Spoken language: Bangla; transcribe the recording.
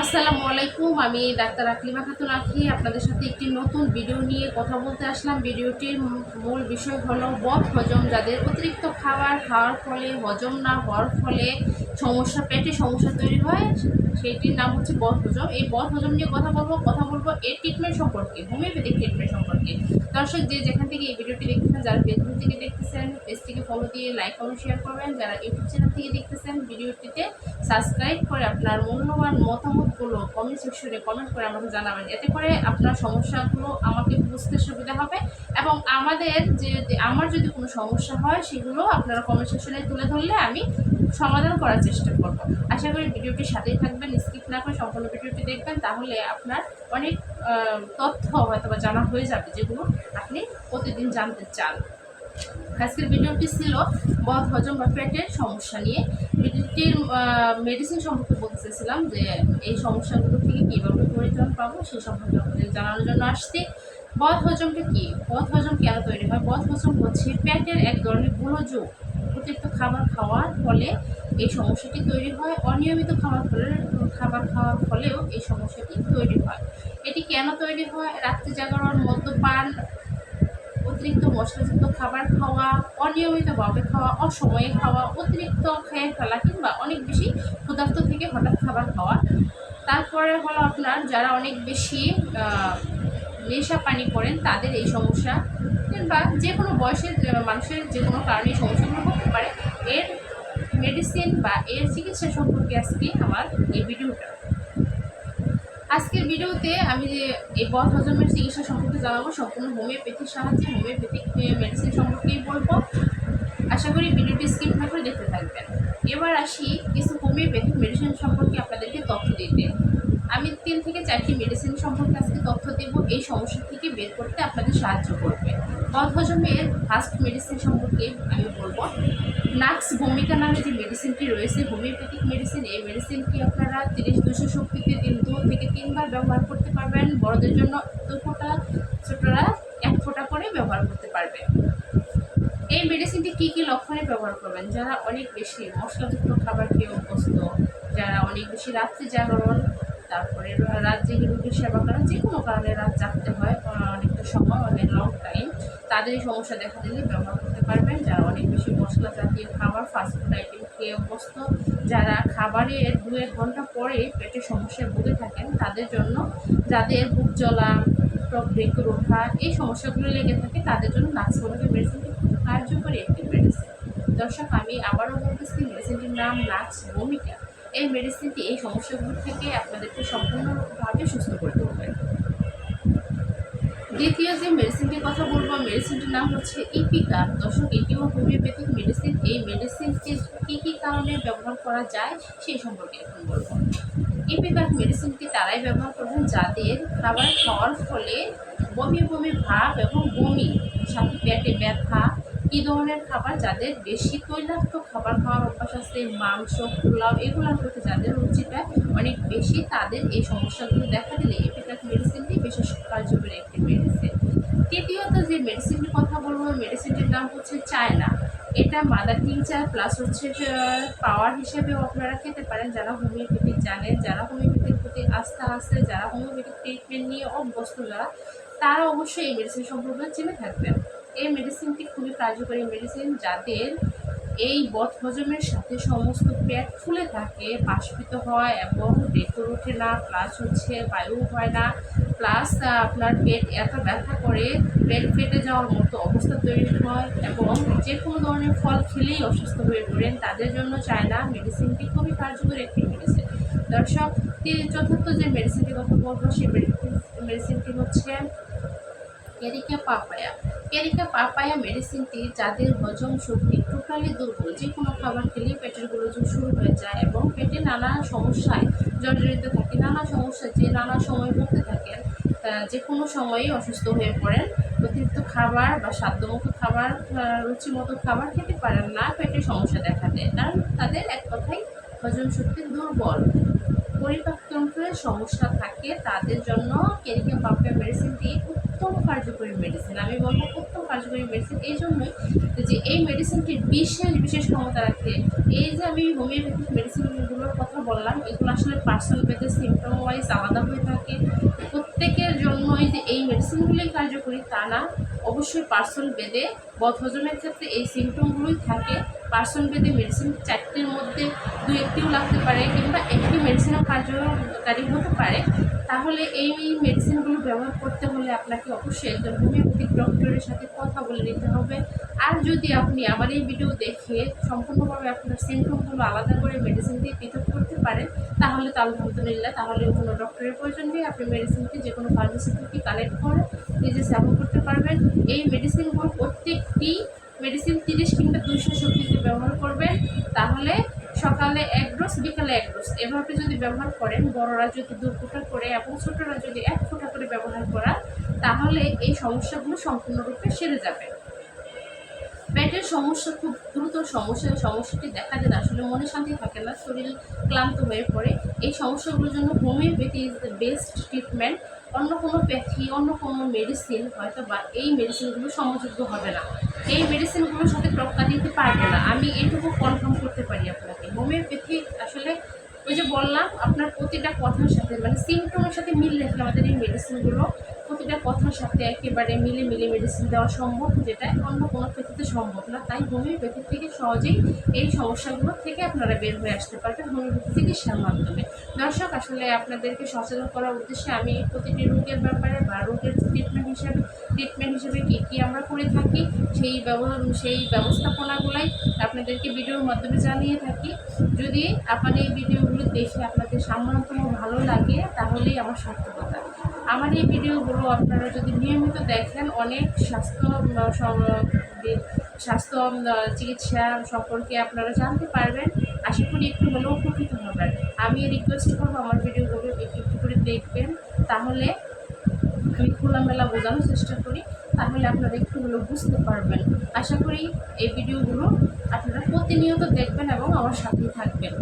আসসালামু আলাইকুম, আমি ডাক্তার আকলিমা খাতুন আখি আপনাদের সাথে একটি নতুন ভিডিও নিয়ে কথা বলতে আসলাম। ভিডিওটির মূল বিষয় হলো বদ হজম। যাদের অতিরিক্ত খাবার খাওয়ার ফলে, হজম না হওয়ার ফলে সমস্যা, পেটে সমস্যা তৈরি হয়, সেইটির নাম হচ্ছে বদ হজম। এই বদ হজম নিয়ে কথা বলব কথা বলব এর ট্রিটমেন্ট সম্পর্কে, হোমিওপ্যাথিক ট্রিটমেন্ট সম্পর্কে। দর্শক, যে যেখান থেকে এই ভিডিওটি দেখতেছেন, যারা ফেসবুক থেকে দেখতেছেন, পেজটিকে ফলো দিয়ে লাইক কমেন্ট শেয়ার করবেন। যারা ইউটিউব চ্যানেল থেকে দেখতেছেন, ভিডিওটিতে সাবস্ক্রাইব করে আপনার মূল্যবান মতামতগুলো কমেন্ট সেকশনে কমেন্ট করে আমাকে জানাবেন। এতে করে আপনার সমস্যাগুলো আমাকে বুঝতে সুবিধা হবে এবং আমাদের যে আমার যদি কোনো সমস্যা হয় সেগুলো আপনারা কমেন্ট সেকশনে তুলে ধরলে আমি সমাধান করার চেষ্টা করব। আশা করি ভিডিওটির সাথেই থাকবেন স্কিপ না করে সম্পূর্ণ ভিডিওটি দেখবেন, তাহলে আপনার অনেক তথ্য হয়তো বা জানা হয়ে যাবে যেগুলো আপনি প্রতিদিন জানতে চান। আজকের ভিডিওটি ছিল বদ হজম বা পেটের সমস্যা নিয়ে। ভিডিওটির মেডিসিন সম্পর্কে বলতে চেয়েছিলাম যে এই সমস্যাগুলো থেকে কীভাবে পরিত্রাণ পাবো সেই সম্পর্কে আপনাদের জানানোর জন্য আসছি। বদ হজমটা কি? বদ হজম কেন তৈরি হয়? বদ হজম হচ্ছে পেটের এক ধরনের গুণযোগ অতিরিক্ত খাবার খাওয়ার ফলে এই সমস্যাটি তৈরি হয়। অনিয়মিত খাবার ফলে, খাবার খাওয়ার ফলেও এই সমস্যাটি তৈরি হয়। এটি কেন তৈরি হয়? রাত্রি জাগরণ, মদ্যপান অতিরিক্ত মশলাযুক্ত খাবার খাওয়া অনিয়মিতভাবে খাওয়া, অসময়ে খাওয়া, অতিরিক্ত খেয়ে ফেলা কিংবা অনেক বেশি ক্ষুধার্ত থেকে হঠাৎ খাবার খাওয়া। তারপরে হলো আপনার যারা অনেক বেশি নেশা পানি করেন তাদের এই সমস্যা কিংবা যে কোনো বয়সের মানুষের যে কোনো কারণে সমস্যাগুলো হতে পারে। এর মেডিসিন বা এর চিকিৎসা সম্পর্কে আজকে আমার এই ভিডিওটা। আজকের ভিডিওতে আমি যে এই বদ হজমের চিকিৎসা সম্পর্কে জানাব, সম্পূর্ণ হোমিওপ্যাথির সাহায্যে হোমিওপ্যাথিক মেডিসিন সম্পর্কেই বলব। আশা করি ভিডিওটি স্কিপ না করে দেখতে থাকবেন। এবার আসি কিছু হোমিওপ্যাথিক মেডিসিন সম্পর্কে আপনাদেরকে তথ্য দিতে। আমি তিন থেকে চারটি মেডিসিন সম্পর্কে আজকে তথ্য দেব, এই সমস্যা থেকে বের করতে আপনাদের সাহায্য করবে। বদ হজমের ফার্স্ট মেডিসিন সম্পর্কে আমি বলব। নাক্স ভূমিকা নামে যে মেডিসিনটি রয়েছে হোমিওপ্যাথিক মেডিসিন এই মেডিসিনটি আপনারা তিরিশ দুশো শক্তিতে দিন দু থেকে তিনবার ব্যবহার করতে পারবেন। বড়দের জন্য দু ফোঁটা, ছোটরা এক ফোঁটা করে ব্যবহার করতে পারবে। এই মেডিসিনটি কী কী লক্ষণে ব্যবহার করবেন? যারা অনেক বেশি মশলাযুক্ত খাবার খেয়ে অভ্যস্ত, যারা অনেক বেশি রাত্রি জাগরণ তারপরে রাত জেগে রোগীর সেবা করা, যে কোনো কারণে রাত জাগতে হয় অনেকটা সময় অনেক লং টাইম তাদের এই সমস্যা দেখা দিলে ব্যবহার করতে পারবেন। যারা অনেক বেশি মশলা জাতীয় খাবার ফাস্টফুড আইটেম খেয়ে অভ্যস্ত, যারা খাবারে দু এক ঘণ্টা পরে পেটের সমস্যায় ভুগে থাকেন, তাদের জন্য যাদের বুক জ্বলা টক ডেকুর ওঠা, এই সমস্যাগুলো লেগে থাকে, তাদের জন্য নাক্সভোমিকা মেডিসিনটি কার্যকরী একটি মেডিসিন দর্শক, আমি আবারও বলতেছি মেডিসিনটির নাম নাক্স ভূমিকা। এই মেডিসিনটি এই সমস্যাগুলো থেকে আপনাদেরকে সম্পূর্ণভাবে সুস্থ করে তুলবে দ্বিতীয় যে মেডিসিনটির কথা বলব মেডিসিনটির নাম হচ্ছে ইপিকার দর্শক এটিও হোমিওপ্যাথিক মেডিসিন এই মেডিসিনটি কী কী কারণে ব্যবহার করা যায় সেই সম্পর্কে এখন বলব। ইপিকার মেডিসিনটি তারাই ব্যবহার করবেন, যাদের খাবার খাওয়ার ফলে বমি বমি, ভাব এবং বমি, সাথে পেটে ব্যথা কী ধরনের খাবার যাদের বেশি তৈলাক্ত খাবার খাওয়ার অভ্যাস আছে, মাংস, পোলাও এগুলোর প্রতি যাদের রুচিটা অনেক বেশি, তাদের এই সমস্যাগুলো দেখা দিলে এপিকার মেডিসিনটি বিশেষ কার্যকরী একটি মেডিসিন তৃতীয়ত যে মেডিসিনটির কথা বলব মেডিসিনটির নাম হচ্ছে চায়না এটা মাদার টিংচার প্লাস হচ্ছে পাওয়ার হিসেবেও আপনারা খেতে পারেন। যারা হোমিওপ্যাথিক জানেন, যারা হোমিওপ্যাথির প্রতি আস্থা আছে, যারা হোমিওপ্যাথিক ট্রিটমেন্ট নিয়ে অভ্যস্ত যারা, তারা অবশ্যই এই মেডিসিন সম্পর্কে জেনে থাকবেন। এই মেডিসিনটি খুবই কার্যকরী মেডিসিন যাদের এই বদ হজমের সাথে সমস্ত পেট ফুলে থাকে, বাষ্পিত হয় এবং ডেকর ওঠে না প্লাস হচ্ছে বায়ু হয় না প্লাস আপনার পেট এত ব্যথা করে, পেট ফেটে যাওয়ার মতো অবস্থা তৈরি হয় এবং যে কোনো ধরনের ফল খেলেই অসুস্থ হয়ে পড়েন, তাদের জন্য চায়না মেডিসিনটি খুবই কার্যকরী একটি মেডিসিন দর্শক চতুর্থ যে মেডিসিনটির কথা বলব, সেই মেডিসিনটি হচ্ছে কেরিকা পাপায়া। কেরিকা পাপায়া মেডিসিনটি যাদের হজম শক্তি টোটালি দুর্বল যে কোনো খাবার খেলেই পেটের গোলযোগ শুরু হয়ে যায় এবং পেটে নানা সমস্যায় জর্জরিত থাকে। নানা সমস্যা যে নানা সময় ভুগতে থাকেন যে কোনো সময়ই অসুস্থ হয়ে পড়েন। অতিরিক্ত খাবার বা সাধ্যমতো খাবার রুচিমতো খাবার খেতে পারেন না, পেটে সমস্যা দেখা দেয়। কারণ তাদের এক কথাই হজম শক্তি দুর্বল। পরিপাকতন্ত্রের সমস্যা থাকে, তাদের জন্য কেরিকা পাপিয়া মেডিসিনটি উত্তম কার্যকরী মেডিসিন আমি বলব উত্তম কার্যকরী মেডিসিন এই জন্যই যে এই মেডিসিনটির বিশেষ বিশেষ ক্ষমতা রাখে এই যে আমি হোমিওপ্যাথিক মেডিসিনগুলোর কথা বললাম, এগুলো আসলে পার্সোনাল বেদে সিমটম ওয়াইজ আলাদা হয়ে থাকে। প্রত্যেকের জন্যই যে এই মেডিসিনগুলি কার্যকরী তা না। অবশ্যই পার্সন বেদে, বদহজমের ক্ষেত্রে এই সিমটমগুলোই থাকে। পার্সন বেদে মেডিসিন চারটির মধ্যে দু একটিও লাগতে পারে কিংবা একটি মেডিসিনও কার্যকারী হতে পারে। তাহলে এই মেডিসিনগুলো ব্যবহার করতে হলে আপনাকে অবশ্যই একজন হোমিওপ্যাথিক ডক্টরের সাথে কথা বলে নিতে হবে। আর যদি আপনি আমার এই ভিডিও দেখে সম্পূর্ণভাবে আপনার সিমটমগুলো আলাদা করে মেডিসিন দিয়ে পৃথক করতে পারেন, তাহলে তো আলহামদুলিল্লাহ, তাহলে কোনো ডক্টরের প্রয়োজন নেই। আপনি মেডিসিনটি যে কোনো ফার্মেসি থেকে কালেক্ট করে নিজে সেবন করতে পারবেন, এই মেডিসিনগুলো প্রত্যেকটি মেডিসিন তিরিশ কিংবা দুইশো শক্তিতে ব্যবহার করবেন। তাহলে সকালে এক ডোজ, বিকালে এক ডোজ। এভাবে যদি ব্যবহার করেন, বড়রা যদি দু ফোঁটা করে এবং ছোটরা যদি এক ফোঁটা করে ব্যবহার করা, তাহলে এই সমস্যাগুলো সম্পূর্ণরূপে সেরে যাবে। পেটের সমস্যা খুব দ্রুত সমস্যা, সমস্যাটি দেখা দিলে আসলে মনে শান্তি থাকে না, শরীর ক্লান্ত হয়ে পড়ে। এই সমস্যাগুলোর জন্য homeopathy is the best treatment অন্য কোনো প্যাথি অন্য কোনো মেডিসিন হয়তো বা এই মেডিসিনগুলো সমযোগ্য হবে না। এই মেডিসিনগুলোর সাথে টক্কা দিতে পারবে না। আমি এইটুকু কনফার্ম করতে পারি আপনাকে। হোমিওপ্যাথি আসলে ওই যে বললাম, আপনার প্রতিটা কথার সাথে মানে সিমটমের সাথে মিল রেখে আমাদের এই মেডিসিনগুলো প্রতিটা কথার সাথে একেবারে মিলে মিলে মেডিসিন দেওয়া সম্ভব, যেটা অন্য কোনো ক্ষেত্রে সম্ভব না। তাই হোমিওপ্যাথি থেকে সহজেই এই সমস্যাগুলো থেকে আপনারা বের হয়ে আসতে পারবেন হোমিওপ্যাথি চিকিৎসার মাধ্যমে। দর্শক, আসলে আপনাদেরকে সচেতন করার উদ্দেশ্যে আমি প্রতিটি রোগের ব্যাপারে বা রোগের ট্রিটমেন্ট হিসাবে ট্রিটমেন্ট হিসেবে কী কী আমরা করে থাকি, সেই সেই ব্যবস্থাপনাগুলাই আপনাদেরকে ভিডিওর মাধ্যমে জানিয়ে থাকি। যদি আপনার এই ভিডিওগুলো দেখে আপনাদের সামান্যতম ভালো লাগে, তাহলেই আমার সার্থকতা আমার এই ভিডিওগুলো আপনারা যদি নিয়মিত দেখেন, অনেক স্বাস্থ্য স্বাস্থ্য চিকিৎসা সম্পর্কে আপনারা জানতে পারবেন। আশা করি একটু হলেও উপকৃত হবেন। আমি রিকোয়েস্ট করব আমার ভিডিওগুলো একটু একটু করে দেখবেন। তাহলে আমি খোলামেলা বোঝানোর চেষ্টা করি। তাহলে আপনারা একটু হলেও বুঝতে পারবেন। আশা করি এই ভিডিওগুলো আপনারা প্রতিনিয়ত দেখবেন এবং আমার সাথে থাকবেন।